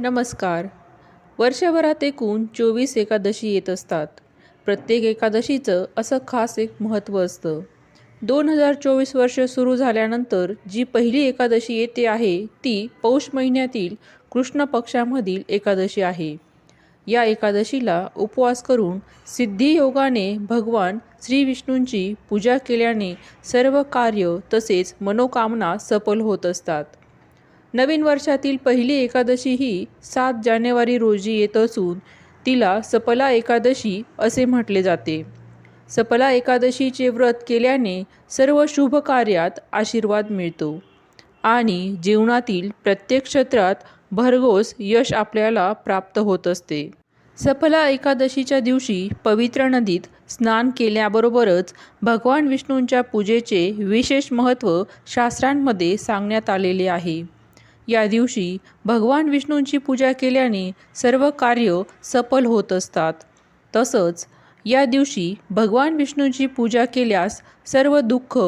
नमस्कार. वर्षभरात एकूण चोवीस एकादशी येत असतात. प्रत्येक एकादशीचं असं खास एक महत्त्व असतं. दोन हजार चोवीस वर्ष सुरू झाल्यानंतर जी पहिली एकादशी येते आहे ती पौष महिन्यातील कृष्ण पक्षामधील एकादशी आहे. या एकादशीला उपवास करून सिद्धियोगाने भगवान श्रीविष्णूंची पूजा केल्याने सर्व कार्य तसेच मनोकामना सफल होत असतात. नवीन वर्षातील पहिली एकादशी ही सात जानेवारी रोजी येत असून तिला सपला एकादशी असे म्हटले जाते. सपला एकादशीचे व्रत केल्याने सर्व शुभ कार्यात आशीर्वाद मिळतो आणि जीवनातील प्रत्येक क्षेत्रात भरघोस यश आपल्याला प्राप्त होत असते. सफला एकादशीच्या दिवशी पवित्र नदीत स्नान केल्याबरोबरच भगवान विष्णूंच्या पूजेचे विशेष महत्त्व शास्त्रांमध्ये सांगण्यात आलेले आहे. या दिवशी भगवान विष्णूंची पूजा केल्याने सर्व कार्य सफल होत असतात. तसंच या दिवशी भगवान विष्णूंची पूजा केल्यास सर्व दुःख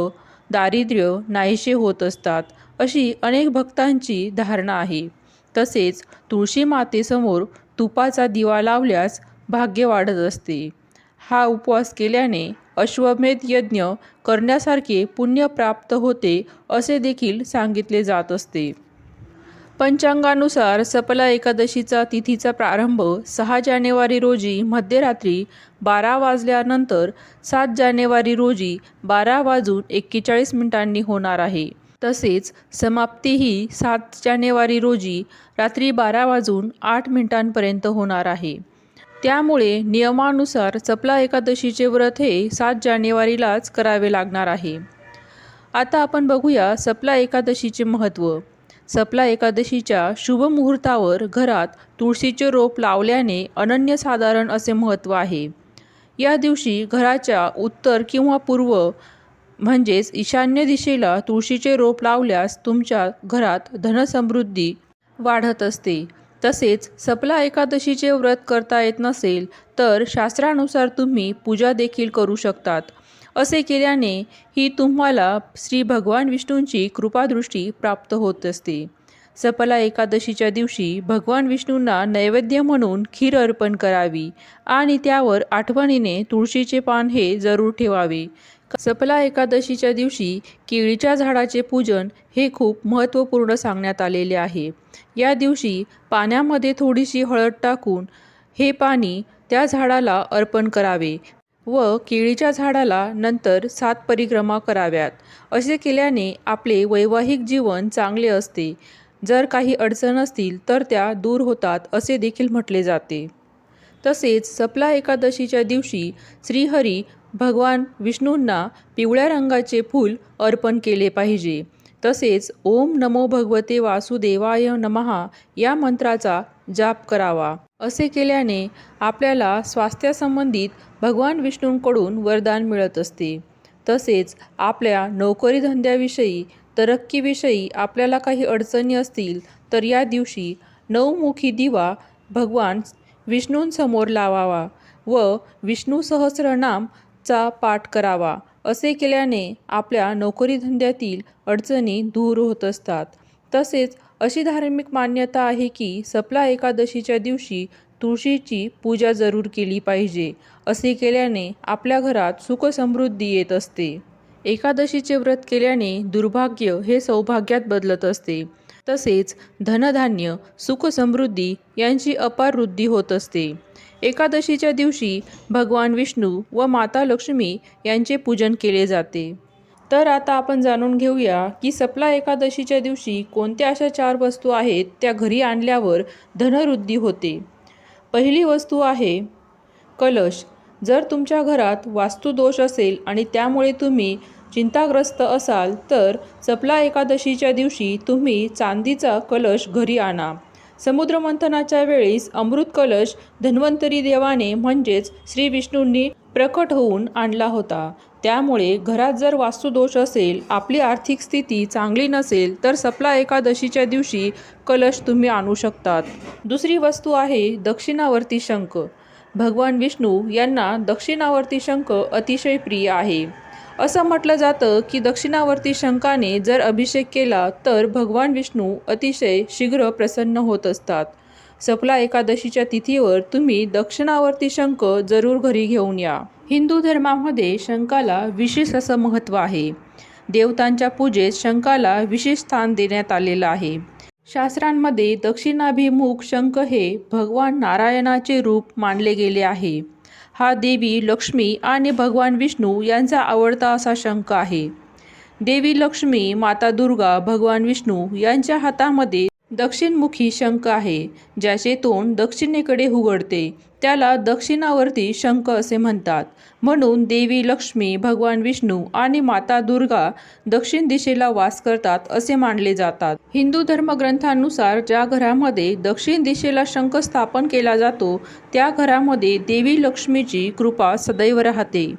दारिद्र्य नाहीसे होत असतात अशी अनेक भक्तांची धारणा आहे. तसेच तुळशी मातेसमोर तुपाचा दिवा लावल्यास भाग्य वाढत असते. हा उपवास केल्याने अश्वमेध यज्ञ करण्यासारखे पुण्य प्राप्त होते असे देखील सांगितले जात असते. पंचांगानुसार सपला एकादशीचा तिथीचा प्रारंभ सहा जानेवारी रोजी मध्यरात्री बारा वाजल्यानंतर सात जानेवारी रोजी बारा वाजून एक्केचाळीस मिनिटांनी होणार आहे. तसेच समाप्तीही सात जानेवारी रोजी रात्री बारा वाजून आठ मिनिटांपर्यंत होणार आहे. त्यामुळे नियमानुसार सपला एकादशीचे व्रत हे सात जानेवारीलाच करावे लागणार आहे. आता आपण बघूया सपला एकादशीचे महत्त्व. सपला एकादशीच्या शुभ मुहूर्तावर घरात तुळशीचे रोप लावल्याने अनन्यसाधारण असे महत्त्व आहे. या दिवशी घराच्या उत्तर किंवा पूर्व म्हणजेच ईशान्य दिशेला तुळशीचे रोप लावल्यास तुमच्या घरात धनसमृद्धी वाढत असते. तसेच सपला एकादशीचे व्रत करता येत नसेल तर शास्त्रानुसार तुम्ही पूजा देखील करू शकतात. असे केल्याने ही तुम्हाला श्री भगवान विष्णूंची कृपादृष्टी प्राप्त होत असते. सपला एकादशीच्या दिवशी भगवान विष्णूंना नैवेद्य म्हणून खीर अर्पण करावी आणि त्यावर आठवणीने तुळशीचे पान हे जरूर ठेवावे. सपला एकादशीच्या दिवशी केळीच्या झाडाचे पूजन हे खूप महत्त्वपूर्ण सांगण्यात आलेले आहे. या दिवशी पाण्यामध्ये थोडीशी हळद टाकून हे पाणी त्या झाडाला अर्पण करावे. व केळीच्या झाडाला नंतर सात परिक्रमा कराव्यात. असे केल्याने आपले वैवाहिक जीवन चांगले असते. जर काही अडचण असतील तर त्या दूर होतात असे देखील म्हटले जाते. तसेच सपला एकादशीच्या दिवशी श्रीहरी भगवान विष्णूंना पिवळ्या रंगाचे फूल अर्पण केले पाहिजे. तसेच ओम नमो भगवते वासुदेवाय नमहा या मंत्राचा जाप करावा. असे केल्याने आपल्याला स्वास्थ्यासंबंधित भगवान विष्णूंकडून वरदान मिळत असते. तसेच आपल्या नोकरी धंद्याविषयी तरक्कीविषयी आपल्याला काही अडचणी असतील तर या दिवशी नऊमुखी दिवा भगवान विष्णूंसमोर लावावा व विष्णू सहस्रनामचा पाठ करावा असे केल्याने आपल्या नोकरीधंद्यातील अडचणी दूर होत असतात. तसेच अशी धार्मिक मान्यता आहे की सपला एकादशीच्या दिवशी तुळशीची पूजा जरूर केली पाहिजे असे केल्याने आपल्या घरात सुखसमृद्धी येत असते. एकादशीचे व्रत केल्याने दुर्भाग्य हे सौभाग्यात बदलत असते. तसेच धनधान्य सुखसमृद्धी यांची अपार वृद्धी होत असते. एकादशीच्या दिवशी भगवान विष्णू व माता लक्ष्मी यांचे पूजन केले जाते. तर आता आपण जाणून घेऊया की सपला एकादशीच्या दिवशी कोणत्या अशा चार वस्तू आहेत त्या घरी आणल्यावर धनवृद्धी होते. पहिली वस्तू आहे कलश. जर तुमच्या घरात वास्तुदोष असेल आणि त्यामुळे तुम्ही चिंताग्रस्त असाल तर सपला एकादशीच्या दिवशी तुम्ही चांदीचा कलश घरी आणा. समुद्रमंथनाच्या वेळेस अमृत कलश धन्वंतरी देवाने म्हणजेच श्री विष्णूंनी प्रकट होऊन आणला होता. त्यामुळे घरात जर वास्तुदोष असेल आपली आर्थिक स्थिती चांगली नसेल तर सपला एकादशीच्या दिवशी कलश तुम्ही आणू शकतात. दुसरी वस्तू आहे दक्षिणावर्ती शंख. भगवान विष्णू यांना दक्षिणावर्ती शंख अतिशय प्रिय आहे. असं म्हटलं जातं की दक्षिणावर्ती शंखाने जर अभिषेक केला तर भगवान विष्णू अतिशय शीघ्र प्रसन्न होत असतात. सपला एकादशीच्या तिथीवर तुम्ही दक्षिणावर्ती शंख जरूर घरी घेऊन या. हिंदू धर्मामध्ये शंखाला विशेष असं महत्त्व आहे. देवतांच्या पूजेत शंखाला विशेष स्थान देण्यात आलेलं आहे. शास्त्रांमध्ये दक्षिणाभिमुख शंख हे भगवान नारायणाचे रूप मानले गेले आहे. हा देवी लक्ष्मी आणि भगवान विष्णू यांचा आवडता असा शंख आहे. देवी लक्ष्मी माता दुर्गा भगवान विष्णू यांच्या हातामध्ये दक्षिणमुखी शंख आहे ज्याचे तोंड दक्षिणेकडे उघडते. त्याला दक्षिणावर्ती शंख असे म्हणतात. म्हणून देवी लक्ष्मी भगवान विष्णू आणि माता दुर्गा दक्षिण दिशेला वास करतात असे मानले जातात. हिंदू धर्मग्रंथानुसार ज्या घरामध्ये दक्षिण दिशेला शंख स्थापन केला जातो त्या घरामध्ये देवी लक्ष्मीची कृपा सदैव राहते.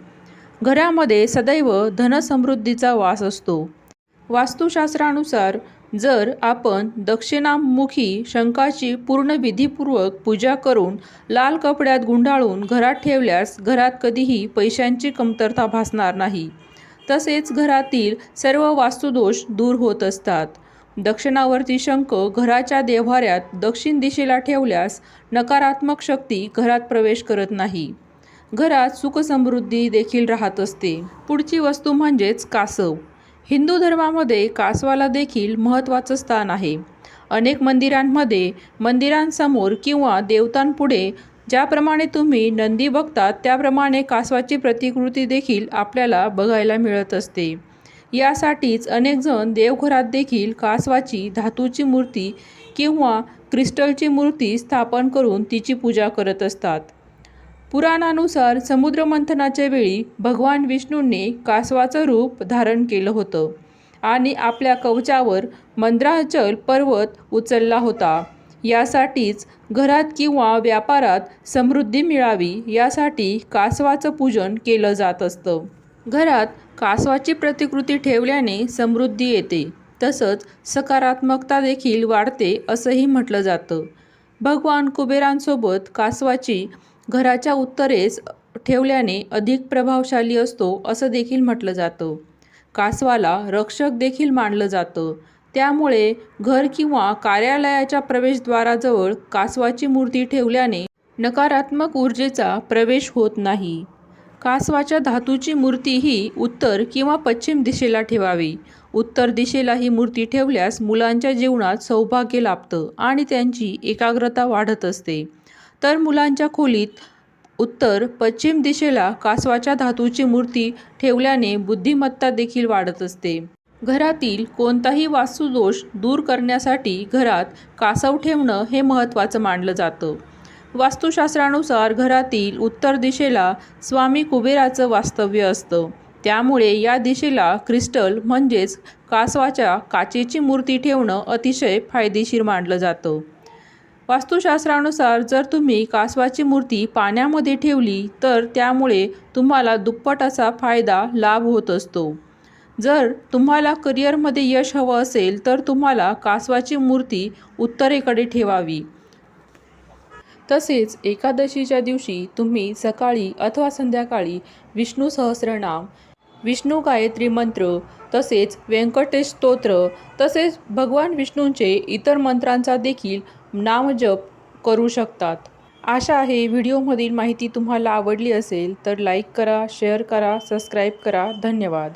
घरामध्ये सदैव धनसमृद्धीचा वास असतो. वास्तुशास्त्रानुसार जर आपण दक्षिणामुखी शंखाची पूर्ण विधीपूर्वक पूजा करून लाल कपड्यात गुंडाळून घरात ठेवल्यास घरात कधीही पैशांची कमतरता भासणार नाही. तसेच घरातील सर्व वास्तुदोष दूर होत असतात. दक्षिणावर्ती शंख घराच्या देव्हाऱ्यात दक्षिण दिशेला ठेवल्यास नकारात्मक शक्ती घरात प्रवेश करत नाही. घरात सुखसमृद्धी देखील राहत असते. पुढची वस्तू म्हणजेच कासव. हिंदू धर्मामध्ये कासवाला देखील महत्त्वाचं स्थान आहे. अनेक मंदिरांमध्ये मंदिरांसमोर किंवा देवतांपुढे ज्याप्रमाणे तुम्ही नंदी बघतात त्याप्रमाणे कासवाची प्रतिकृती देखील आपल्याला बघायला मिळत असते. यासाठीच अनेकजण देवघरात देखील कासवाची धातूची मूर्ती किंवा क्रिस्टलची मूर्ती स्थापन करून तिची पूजा करत असतात. पुराणानुसार समुद्रमंथनाच्या वेळी भगवान विष्णूंनी कासवाचं रूप धारण केलं होतं आणि आपल्या कवचावर मंद्राचल पर्वत उचलला होता. यासाठीच घरात किंवा व्यापारात समृद्धी मिळावी यासाठी कासवाचं पूजन केलं जात असतं. घरात कासवाची प्रतिकृती ठेवल्याने समृद्धी येते. तसंच सकारात्मकता देखील वाढते असंही म्हटलं जातं. भगवान कुबेरांसोबत कासवाची घराच्या उत्तरेस ठेवल्याने अधिक प्रभावशाली असतो असं देखील म्हटलं जातं. कासवाला रक्षक देखील मानलं जातं. त्यामुळे घर किंवा कार्यालयाच्या प्रवेशद्वाराजवळ कासवाची मूर्ती ठेवल्याने नकारात्मक ऊर्जेचा प्रवेश होत नाही. कासवाच्या धातूची मूर्ती ही उत्तर किंवा पश्चिम दिशेला ठेवावी. उत्तर दिशेला ही मूर्ती ठेवल्यास मुलांच्या जीवनात सौभाग्य लाभतं आणि त्यांची एकाग्रता वाढत असते. तर मुलांच्या खोलीत उत्तर पश्चिम दिशेला कासवाच्या धातूची मूर्ती ठेवल्याने बुद्धिमत्ता देखील वाढत असते. घरातील कोणताही वास्तुदोष दूर करण्यासाठी घरात कासव ठेवणं हे महत्त्वाचं मानलं जातं. वास्तुशास्त्रानुसार घरातील उत्तर दिशेला स्वामी कुबेराचं वास्तव्य असतं. त्यामुळे या दिशेला क्रिस्टल म्हणजेच कासवाच्या काचेची मूर्ती ठेवणं अतिशय फायदेशीर मानलं जातं. वास्तुशास्त्रानुसार जर तुम्ही कासवाची मूर्ती पाण्यामध्ये ठेवली तर त्यामुळे तुम्हाला दुप्पट असा फायदा लाभ होत असतो. जर तुम्हाला करिअरमध्ये यश हवं असेल तर तुम्हाला कासवाची मूर्ती उत्तरेकडे ठेवावी. तसेच एकादशीच्या दिवशी तुम्ही सकाळी अथवा संध्याकाळी विष्णू सहस्रनाम विष्णू गायत्री मंत्र तसेच व्यंकटेश स्तोत्र तसेच भगवान विष्णूंचे इतर मंत्रांचा देखील नामजप करू शकतात. आशा आहे व्हिडिओमधील माहिती तुम्हाला आवडली असेल तर लाईक करा शेअर करा सबस्क्राईब करा. धन्यवाद.